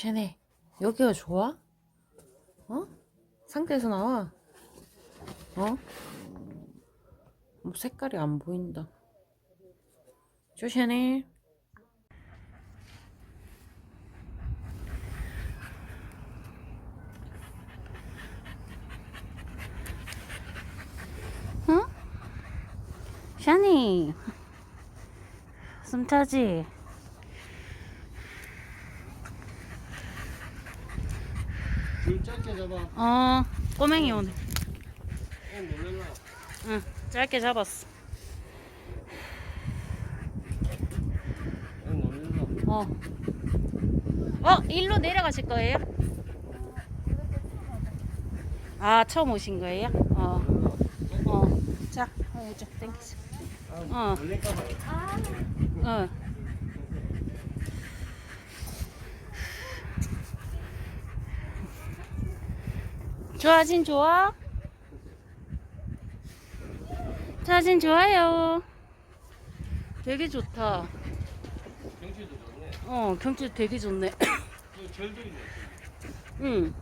쟤네 여기가 좋아? 어? 상태에서 나와. 어? 뭐 색깔이 안 보인다. 조시네. 응? 샤니. 숨 차지? 줄 짧게 잡아. 어, 꼬맹이 오늘. 응, 짧게 잡았어. 어. 어. 어, 일로 내려가실 거예요? 아, 처음 오신 거예요? 어, 어. 자, 어. 아, 어. 어. 좋아진 좋아? 사진 좋아요. 되게 좋다. 경치도 좋네. 어, 경치 되게 좋네. 그 절도 있네. 응.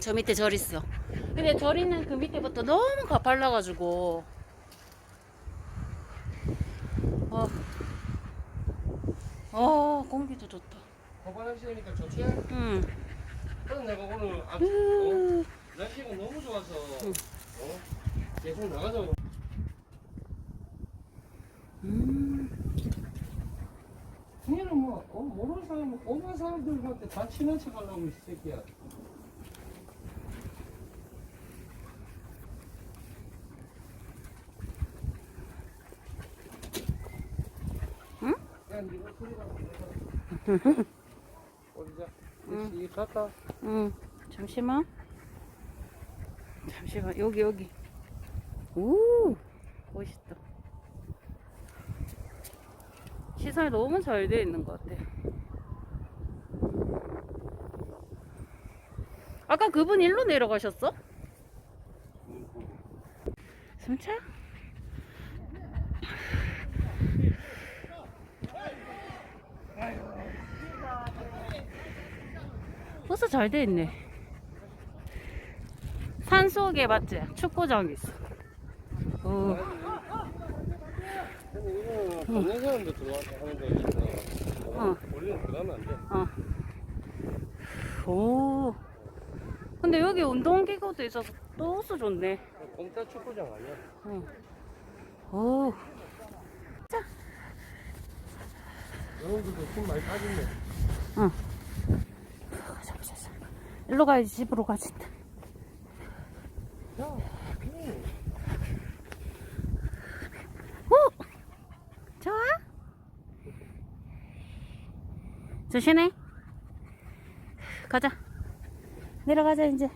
저 밑에 절 있어. 근데 절 있는 그 밑에부터 너무 가팔라가지고. 어. 어, 공기도 좋다. 호반할 시니까 좋지? 응. 그래서 내가 오늘 아, 어? 으, 날씨가 너무 좋아서 응. 어? 계속 나가자. 음. 니는 뭐 어, 모르는 사람, 오만 사람들한테 다 친한 척 하려고 이 새끼야. 응? 야, 니가 소리가 어디자? 응. 이 갔다. 응. 잠시만. 잠시만. 여기, 여기. 오! 멋있다. 시설이 너무 잘 되어 있는 것 같아. 아까 그분 일로 내려가셨어? 숨차? 벌써 잘돼 있네. 산 속에 맞지? 축구장이 있어. 어, 근데 이거는 동네 사람들 들어와서 하는 거니까 어. 원래는 들어가면 안 돼. 어. 오. 근데 여기 운동기구도 있어서 또 호수 좋네. 공짜 축구장 아니야. 어. 오. 여러분들도 힘 많이 빠졌네. 가자, 가자. 일로 가야지, 집으로 음. 오! 좋아? 조심해. 가자. 내려가자, 이제.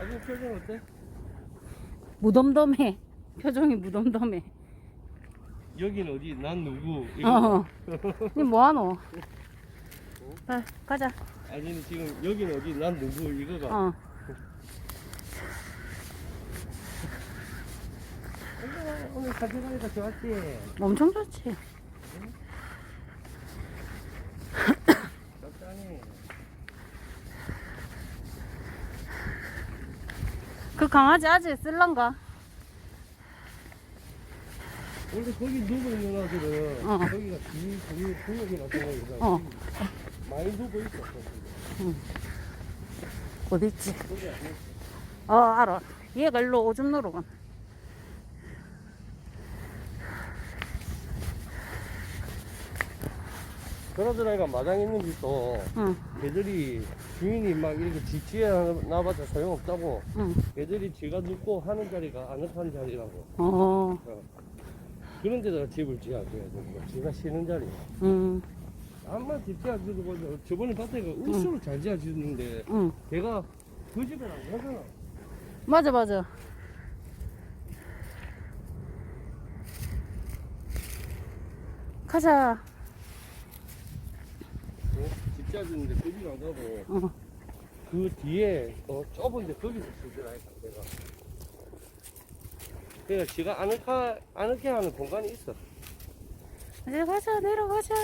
아직 표정 어때? 무덤덤해. 표정이 무덤덤해. 여긴 어디? 난 누구? 이거 어. 니 뭐하노? 가, 가자. 아니 지금 여긴 어디? 난 누구? 이거가. 어. 오늘, 가져가니까 좋았지. 엄청 좋지. 적당히. 그 강아지 아직 쓸란가? 원래 거기 있는 아들은 어. 거기가 뒤 뒤에 구역이 나타나니까 어. 많이 누워 있어. 어디 있지? 거기 아니야. 어, 알아. 얘가 일로 오줌. 그러던 애가 마당 있는 집도 응, 걔들이 주인이 막 이렇게 지치에 나봐도 소용없다고 응. 걔들이 지가 눕고 하는 자리가 아늑한 자리라고 어, 그런 데다가 집을 지어줘야 되고 지가 쉬는 자리 응, 암만 집 지어주고 저번에 밭에가 우수로 잘 지어주는데 응. 걔가 그 집에 안 가잖아 맞아, 맞아. 가자. 어? 집 지어주는데 그집안 가고 어, 그 뒤에 어, 좁은데 거기서 쓰더라니까 내가 그러니까 지가 아늑하, 아늑해 하는 공간이 있어 내려가자 내려가자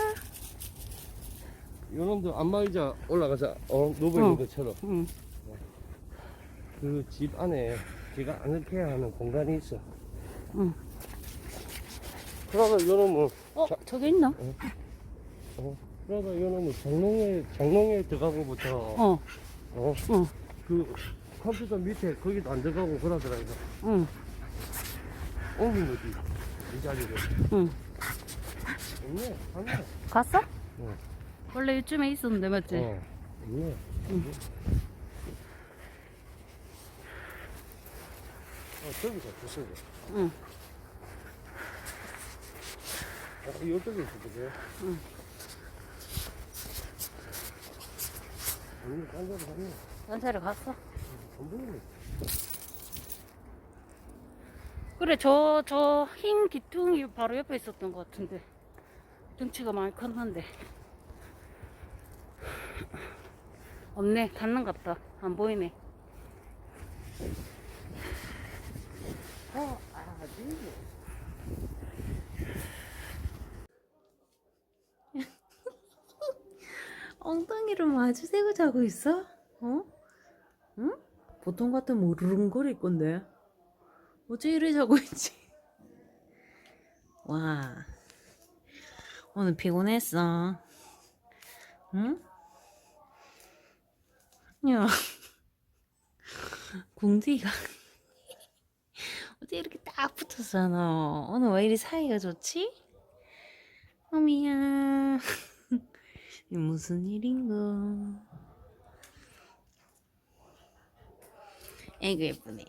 요놈도 안마의자 올라가서 어 누워 있는 어. 것처럼 응. 그 집 안에 제가 아늑해야 하는 공간이 있어. 응. 그러다 요놈은 어 자- 저기 있나? 어 그러다 요놈은 장롱에 장롱에 들어가고부터 어어 응. 그 컴퓨터 밑에 거기도 안 들어가고 그러더라 이거 응. 옮긴 거지 이 자리를. 응. 없네 갔네. 갔어? 응. 원래 이쯤에 있었는데 맞지? 어 없네. 응. 어 저기다 주세요. 응. 어 이쪽에 있어 그게. 응. 아니 딴 데로 갔네. 연차를 갔어? 안 보이네. 그래 저 저 흰 기퉁이 바로 옆에 있었던 것 같은데 등치가 많이 컸는데 없네 닿는 같다 안 보이네 어. 엉덩이를 마주 대고 자고 있어? 어? 응? 보통 같으면 우르릉거릴 건데. 어째 이래 자고 있지? 와. 오늘 피곤했어. 응? 야. 궁디가. 어째 이렇게 딱 붙었잖아. 오늘 왜 이리 사이가 좋지? 어미야. 무슨 일인가? 아이고 예쁘네.